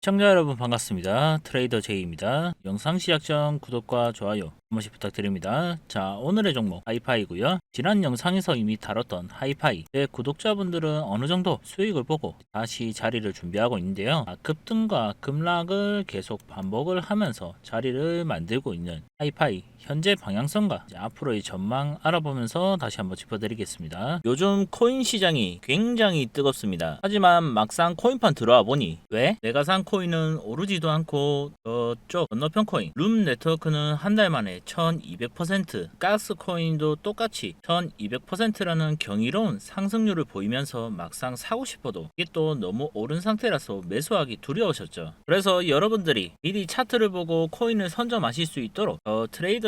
시청자 여러분 반갑습니다. 트레이더 제이입니다. 영상 시작 전 구독과 좋아요 한 번씩 부탁드립니다. 자 오늘의 종목 하이파이고요. 지난 영상에서 이미 다뤘던 하이파이 제 구독자분들은 어느 정도 수익을 보고 다시 자리를 준비하고 있는데요. 아, 급등과 급락을 계속 반복을 하면서 자리를 만들고 있는 하이파이 현재 방향성과 앞으로의 전망 알아보면서 다시 한번 짚어드리겠습니다. 요즘 코인 시장이 굉장히 뜨겁습니다. 하지만 막상 코인판 들어와 보니 왜? 내가 산 코인은 오르지도 않고 저쪽 건너편 코인 룸 네트워크는 한 달 만에 1200% 가스 코인도 똑같이 1200%라는 경이로운 상승률을 보이면서 막상 사고 싶어도 이게 또 너무 오른 상태라서 매수하기 두려우셨죠. 그래서 여러분들이 미리 차트를 보고 코인을 선점하실 수 있도록 저 트레이더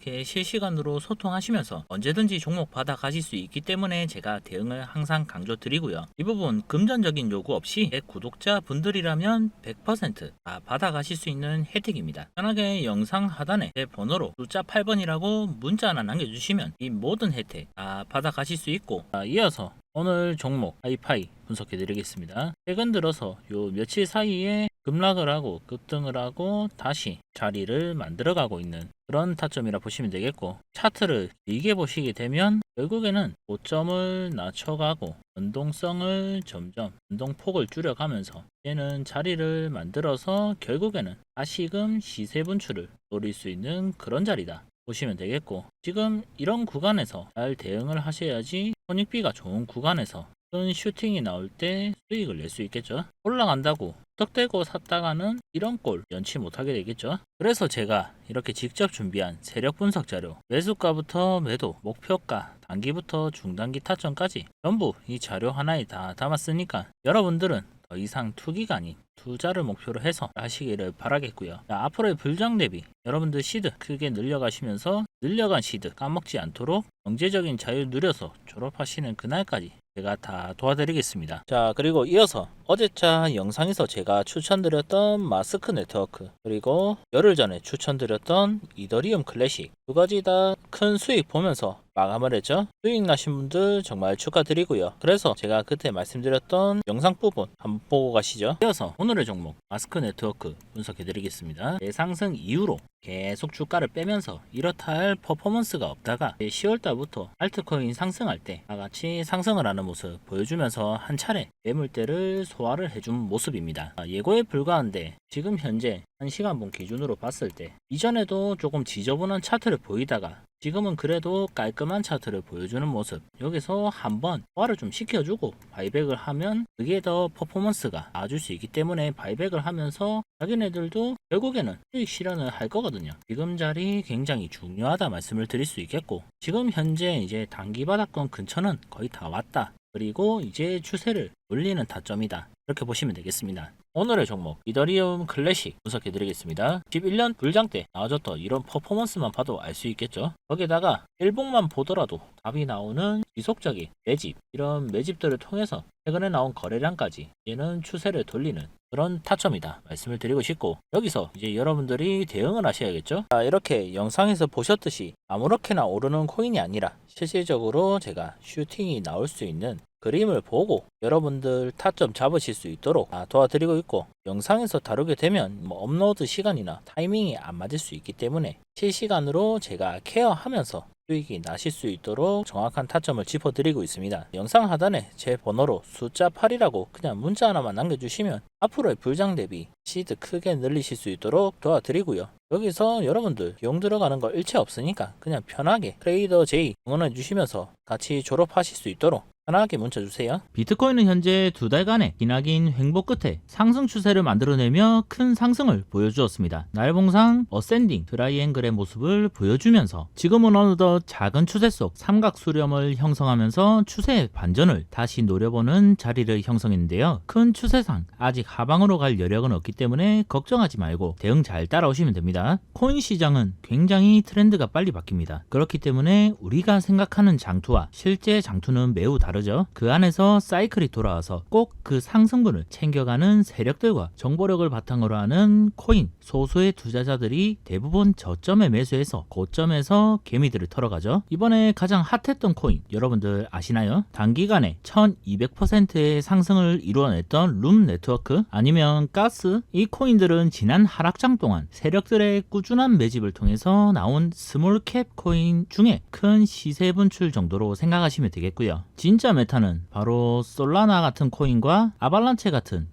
이렇게 실시간으로 소통하시면서 언제든지 종목 받아 가실 수 있기 때문에 제가 대응을 항상 강조 드리고요. 이 부분 금전적인 요구 없이 제 구독자 분들이라면 100%다 받아 가실 수 있는 혜택입니다. 편하게 영상 하단에 제 번호로 숫자 8번이라고 문자 하나 남겨주시면 이 모든 혜택 다 받아 가실 수 있고 자, 이어서 오늘 종목 하이파이 분석해 드리겠습니다. 최근 들어서 요 며칠 사이에 급락을 하고 급등을 하고 다시 자리를 만들어 가고 있는 그런 타점이라 보시면 되겠고 차트를 길게 보시게 되면 결국에는 고점을 낮춰가고 변동성을 점점 변동폭을 줄여가면서 얘는 자리를 만들어서 결국에는 다시금 시세 분출을 노릴 수 있는 그런 자리다 보시면 되겠고 지금 이런 구간에서 잘 대응을 하셔야지 손익비가 좋은 구간에서 큰 슈팅이 나올 때 수익을 낼 수 있겠죠? 올라간다고 떡대고 샀다가는 이런 꼴 연치 못하게 되겠죠? 그래서 제가 이렇게 직접 준비한 세력 분석 자료 매수가부터 매도 목표가 단기부터 중단기 타점까지 전부 이 자료 하나에 다 담았으니까 여러분들은 더 이상 투기가 아닌 투자를 목표로 해서 하시기를 바라겠고요. 자, 앞으로의 불장 대비 여러분들 시드 크게 늘려가시면서 늘려간 시드 까먹지 않도록 경제적인 자유 누려서 졸업하시는 그날까지 제가 다 도와드리겠습니다. 자, 그리고 이어서 어제자 영상에서 제가 추천드렸던 마스크 네트워크 그리고 열흘 전에 추천드렸던 이더리움 클래식 두 가지 다 큰 수익 보면서 마감을 했죠. 수익 나신 분들 정말 축하드리고요. 그래서 제가 그때 말씀드렸던 영상 부분 한번 보고 가시죠. 이어서 오늘의 종목 마스크 네트워크 분석해 드리겠습니다. 대상승 이후로 계속 주가를 빼면서 이렇다 할 퍼포먼스가 없다가 10월 달부터 알트코인 상승할 때 다같이 상승을 하는 모습 보여주면서 한 차례 매물대를 소화를 해준 모습입니다. 아, 예고에 불과한데 지금 현재 1시간분 기준으로 봤을 때 이전에도 조금 지저분한 차트를 보이다가 지금은 그래도 깔끔한 차트를 보여주는 모습. 여기서 한번 소화를 좀 시켜주고 바이백을 하면 그게 더 퍼포먼스가 나아질 수 있기 때문에 바이백을 하면서 자기네들도 결국에는 수익 실현을 할 거거든요. 지금 자리 굉장히 중요하다 말씀을 드릴 수 있겠고 지금 현재 이제 단기 바닥권 근처는 거의 다 왔다. 그리고 이제 추세를 올리는 타점이다. 이렇게 보시면 되겠습니다 오늘의 종목 이더리움 클래식 분석해 드리겠습니다. 11년 불장 때 나와줬던 이런 퍼포먼스만 봐도 알 수 있겠죠? 거기다가 일봉만 보더라도 답이 나오는 지속적인 매집 이런 매집들을 통해서 최근에 나온 거래량까지 얘는 추세를 돌리는 그런 타점이다 말씀을 드리고 싶고 여기서 이제 여러분들이 대응을 하셔야겠죠? 자 이렇게 영상에서 보셨듯이 아무렇게나 오르는 코인이 아니라 실질적으로 제가 슈팅이 나올 수 있는 그림을 보고 여러분들 타점 잡으실 수 있도록 아, 도와드리고 있고 영상에서 다루게 되면 뭐 업로드 시간이나 타이밍이 안 맞을 수 있기 때문에 실시간으로 제가 케어하면서 수익이 나실 수 있도록 정확한 타점을 짚어드리고 있습니다. 영상 하단에 제 번호로 숫자 8이라고 그냥 문자 하나만 남겨주시면 앞으로의 불장 대비 시드 크게 늘리실 수 있도록 도와드리고요. 여기서 여러분들 비용 들어가는 거 일체 없으니까 그냥 편하게 트레이더 J 응원해 주시면서 같이 졸업하실 수 있도록 편하게 문자 주세요. 비트코인은 현재 두 달간의 기나긴 횡보 끝에 상승 추세를 만들어내며 큰 상승을 보여주었습니다. 날봉상 어센딩 트라이앵글의 모습을 보여주면서 지금은 어느덧 작은 추세 속 삼각 수렴을 형성하면서 추세의 반전을 다시 노려보는 자리를 형성했는데요. 큰 추세상 아직 하방으로 갈 여력은 없기 때문에 걱정하지 말고 대응 잘 따라오시면 됩니다. 코인 시장은 굉장히 트렌드가 빨리 바뀝니다. 그렇기 때문에 우리가 생각하는 장투와 실제 장투는 매우 다르죠. 그 안에서 사이클이 돌아와서 꼭 그 상승분을 챙겨가는 세력들과 정보력을 바탕으로 하는 코인 소수의 투자자들이 대부분 저점에 매수해서 고점에서 개미들을 털어가죠. 이번에 가장 핫했던 코인 여러분들 아시나요? 단기간에 1200%의 상승을 이루어냈던 룸 네트워크 아니면 가스 이 코인들은 지난 하락장 동안 세력들의 꾸준한 매집을 통해서 나온 스몰캡 코인 중에 큰 시세 분출 정도로 생각하시면 되겠고요. 진짜 메타는 바로 솔라나 같은 코인과 아발란체 같은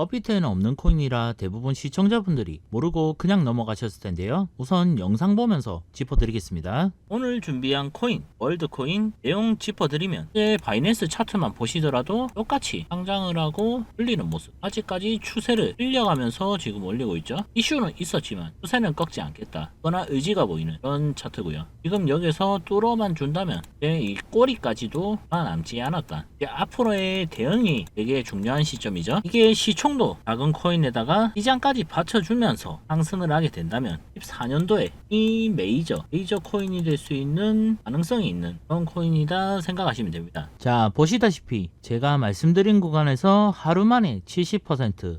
업비트에는 없는 코인이라 대부분 시청자분들이 모르고 그냥 넘어가셨을 텐데요. 우선 영상 보면서 짚어드리겠습니다. 오늘 준비한 코인, 월드코인 내용 짚어드리면 이제 바이낸스 차트만 보시더라도 똑같이 상장을 하고 흘리는 모습 아직까지 추세를 흘려가면서 지금 올리고 있죠. 이슈는 있었지만 추세는 꺾지 않겠다. 그러나 의지가 보이는 그런 차트고요. 지금 여기서 뚫어만 준다면 이 꼬리까지도 남지 않았다. 이제 앞으로의 대응이 되게 중요한 시점이죠. 이게 시총 보통도 작은 코인에다가 시장까지 받쳐주면서 상승을 하게 된다면 14년도에 이 메이저 메이저 코인이 될 수 있는 가능성이 있는 그런 코인이다 생각하시면 됩니다. 자, 보시다시피 제가 말씀드린 구간에서 하루 만에 70%,